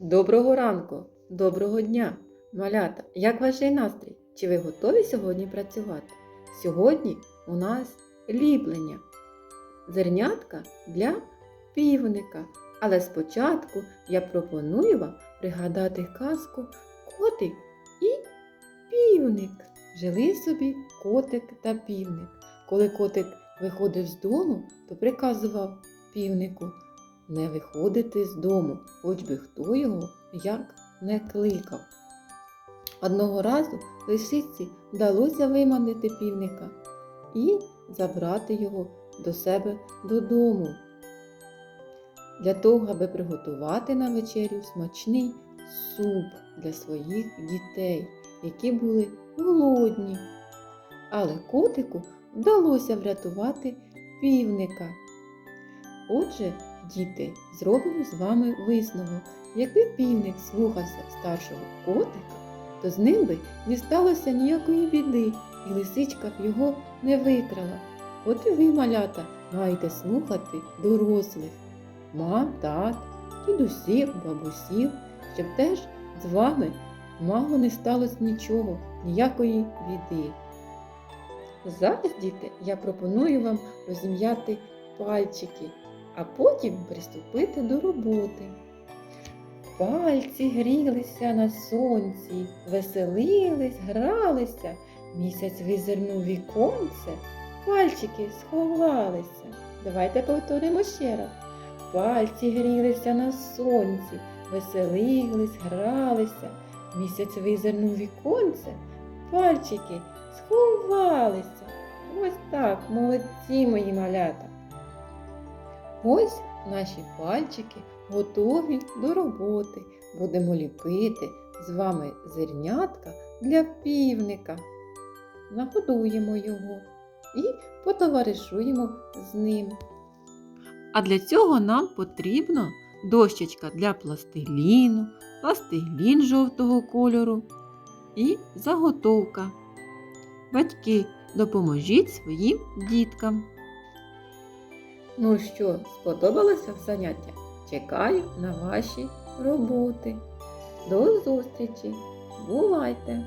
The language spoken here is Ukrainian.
Доброго ранку, доброго дня, малята! Як ваш настрій? Чи ви готові сьогодні працювати? Сьогодні у нас ліплення. Зернятка для півника. Але спочатку я пропоную вам пригадати казку Котик і півник. Жили собі котик та півник. Коли котик виходив з дому, то приказував півнику не виходити з дому, хоч би хто його як не кликав. Одного разу лисиці вдалося виманити півника і забрати його до себе додому. Для того, аби приготувати на вечерю смачний суп для своїх дітей, які були голодні. Але котику вдалося врятувати півника. Отже, діти, зробимо з вами висновок. Якби півник слухався старшого котика, то з ним би не сталося ніякої біди, і лисичка б його не викрала. От і ви, малята, маєте слухати дорослих, мам, тат, дідусів, бабусів, щоб теж з вами мало не сталося нічого, ніякої біди. Зараз, діти, я пропоную вам розім'яти пальчики, а потім приступити до роботи. Пальці грілися на сонці, веселились, гралися. Місяць визирнув віконце, пальчики сховалися. Давайте повторимо ще раз. Пальці грілися на сонці, веселились, гралися. Місяць визирнув віконце, пальчики сховалися. Ось так, молодці мої малята. Ось наші пальчики готові до роботи. Будемо ліпити з вами зернятка для півника. Нагодуємо його і потоваришуємо з ним. А для цього нам потрібна дощечка для пластиліну, пластилін жовтого кольору і заготовка. Батьки, допоможіть своїм діткам. Ну що, сподобалося заняття? Чекаю на ваші роботи. До зустрічі! Бувайте!